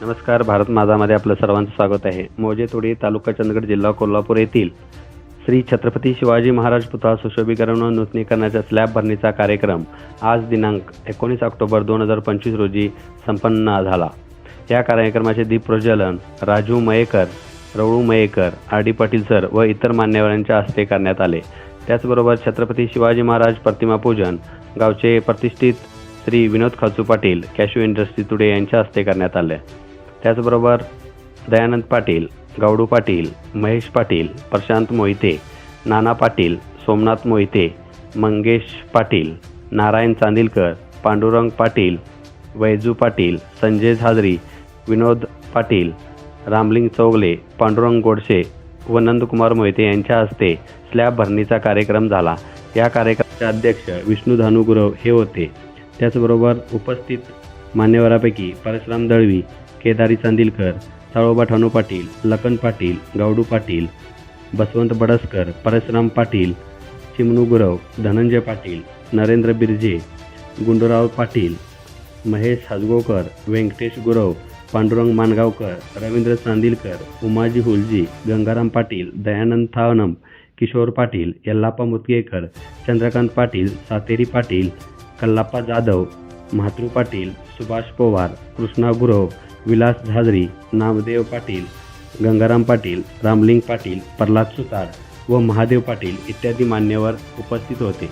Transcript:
नमस्कार भारत माझामध्ये आपलं सर्वांचं स्वागत आहे. मोजे तोडी तालुका चंदगड जिल्हा कोल्हापूर येथील श्री छत्रपती शिवाजी महाराज पुतळा सुशोभीकरण व नूतनीकरणाच्या स्लॅब भरणीचा कार्यक्रम आज दिनांक एकोणीस ऑक्टोबर दोन हजार पंचवीस रोजी संपन्न झाला. या कार्यक्रमाचे दीप प्रज्वलन Raju Mayekar Ravalu Mayekar R D Patil sir व इतर मान्यवरांच्या हस्ते करण्यात आले. त्याचबरोबर छत्रपती शिवाजी महाराज प्रतिमा पूजन गावचे प्रतिष्ठित Shri Vinod Khachu Patil cashew industry today यांच्या हस्ते करण्यात आले. त्याचबरोबर दयानंद पाटील गावडू पाटील महेश पाटील प्रशांत मोहिते नाना पाटील सोमनाथ मोहिते मंगेश पाटील नारायण चांदिलकर पांडुरंग पाटील वैजू पाटील संजय झाजरी विनोद पाटील रामलिंग चौगले पांडुरंग गोडसे व नंदकुमार मोहिते यांच्या हस्ते स्लॅब भरणीचा कार्यक्रम झाला. या कार्यक्रमाचे अध्यक्ष विष्णू धानुगुरव हे होते. त्याचबरोबर उपस्थित मान्यवरापैकी परशुराम दळवी केदारी चांदिलकर साळोबा ठाणू पाटील लखन पाटील गावडू पाटील बसवंत बडसकर परशुराम पाटील चिमणू गुरव धनंजय पाटील नरेंद्र बिर्जे गुंडूराव पाटील महेश हाजगोकर व्यंकटेश गुरव पांडुरंग मानगावकर रवींद्र चांदिलकर उमाजी हुलजी गंगाराम पाटील दयानंद थावनम किशोर पाटील यल्लाप्पा मुतगेकर चंद्रकांत पाटील सातेरी पाटील कल्लाप्पा जाधव म्हातृ पाटील सुभाष पवार कृष्णा गुरव विलास झाजरी नामदेव पाटील गंगाराम पाटील रामलिंग पाटील प्रल्हाद सुतार व महादेव पाटील इत्यादी मान्यवर उपस्थित होते.